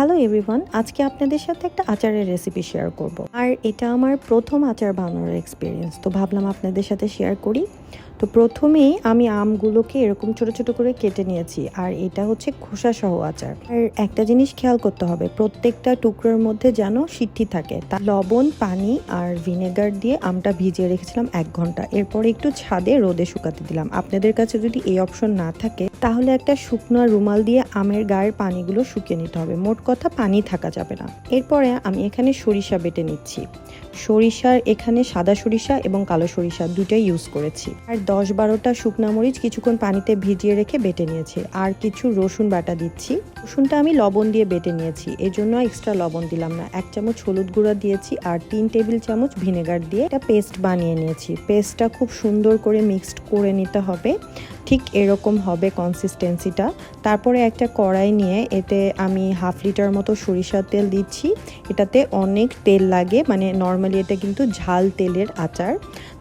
Hello everyone, আজকে আপনাদের সাথে একটা আচারের রেসিপি শেয়ার করব। আর এটা আমার প্রথম আচার বানানোর এক্সপিরিয়েন্স তো ভাবলাম আপনাদের সাথে শেয়ার করি। তো প্রথমেই আমি আমগুলোকে এরকম ছোট ছোট করে কেটে নিয়েছি, আর এটা হচ্ছে খোসা সহ আচার। আর একটা জিনিস খেয়াল করতে হবে, প্রত্যেকটা টুকরোর মধ্যে যেন সিদ্ধি থাকে। তা লবণ, পানি আর ভিনেগার দিয়ে আমটা ভিজিয়ে রেখেছিলাম এক ঘণ্টা। এরপর একটু ছাদে রোদে শুকাতে দিলাম। আপনাদের কাছে যদি এই অপশন না থাকে, তাহলে একটা শুকনো রুমাল দিয়ে আমের গায়ের পানিগুলো শুকিয়ে নিতে হবে। মোট কথা পানি থাকা যাবে না। এরপরে আমি এখানে সরিষা বেটে নিচ্ছি। সরিষার এখানে সাদা সরিষা এবং কালো সরিষা দুটাই ইউজ করেছি। আর দশ বারোটা শুকনা মরিচ কিছুক্ষণ পানিতে ভিজিয়ে রেখে বেটে নিয়েছি। আর কিছু রসুন বাটা দিচ্ছি। রসুনটা আমি লবণ দিয়ে বেটে নিয়েছি। এই জন্য এক্সট্রা লবণ দিলাম না। এক চামচ হলুদ গুঁড়া দিয়েছি আর তিন টেবিল চামচ ভিনেগার দিয়ে একটা পেস্ট বানিয়ে নিয়েছি। পেস্টটা খুব সুন্দর করে মিক্সড করে নিতে হবে। ঠিক এরকম হবে কনসিস্টেন্সিটা তারপরে একটা কড়াই নিয়ে এতে আমি হাফ লিটার মতো সরিষার তেল দিচ্ছি। এটাতে অনেক তেল লাগে মানে নর্মালি এটা কিন্তু ঝাল তেলের আচার।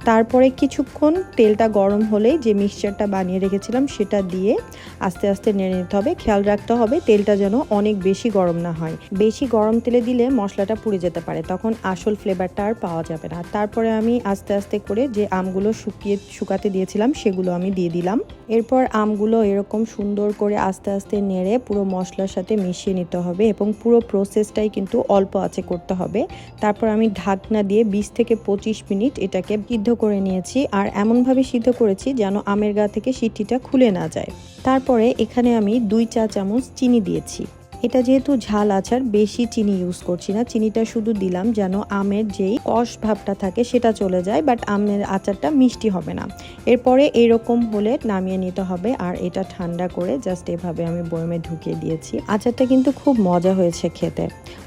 তারপরে কিছুক্ষণ তেলটা গরম হলেই যে মিক্সচারটা বানিয়ে রেখেছিলাম সেটা দিয়ে আস্তে আস্তে নেড়ে নিতে হবে। খেয়াল রাখতে হবে তেলটা যেন অনেক বেশি গরম না হয়। বেশি গরম তেলে দিলে মশলাটা পুড়ে যেতে পারে, তখন আসল ফ্লেভারটা আর পাওয়া যাবে না। তারপরে আমি আস্তে আস্তে করে যে আমগুলো শুকিয়ে, শুকাতে দিয়েছিলাম সেগুলো আমি দিয়ে দিলাম। এরপর আমগুলো এরকম সুন্দর করে আস্তে আস্তে নেড়ে পুরো মশলার সাথে মিশিয়ে নিতে হবে এবং পুরো প্রসেসটাই কিন্তু অল্প আছে করতে হবে। তারপর আমি ঢাকনা দিয়ে বিশ থেকে পঁচিশ মিনিট এটাকে সিদ্ধ করে নিয়েছি আর এমনভাবে সিদ্ধ করেছি যেন আমের গা থেকে সিটিটা খুলে না যায়। তারপরে এখানে আমি দুই চা চামচ চিনি দিয়েছি। এটা যেহেতু ঝাল আচার, বেশি চিনি ইউজ করছি না। চিনিটা শুধু দিলাম যেন আমের যেই কষ ভাবটা থাকে সেটা চলে যায় বাট আমের আচারটা মিষ্টি হবে না। এরপরে এরকম হলে নামিয়ে নিতে হবে, আর এটা ঠান্ডা করে জাস্ট এভাবে আমি বয়মে ঢুকিয়ে দিয়েছি। আচারটা কিন্তু খুব মজা হয়েছে খেতে।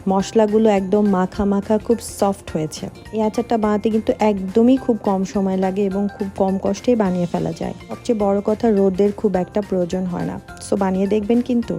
মশলাগুলো একদম মাখা মাখা, খুব সফট হয়েছে। এই আচারটা বানাতে কিন্তু একদমই খুব কম সময় লাগে এবং খুব কম কষ্টেই বানিয়ে ফেলা যায়। সবচেয়ে বড় কথা, রোদের খুব একটা প্রয়োজন হয় না। সো বানিয়ে দেখবেন কিন্তু।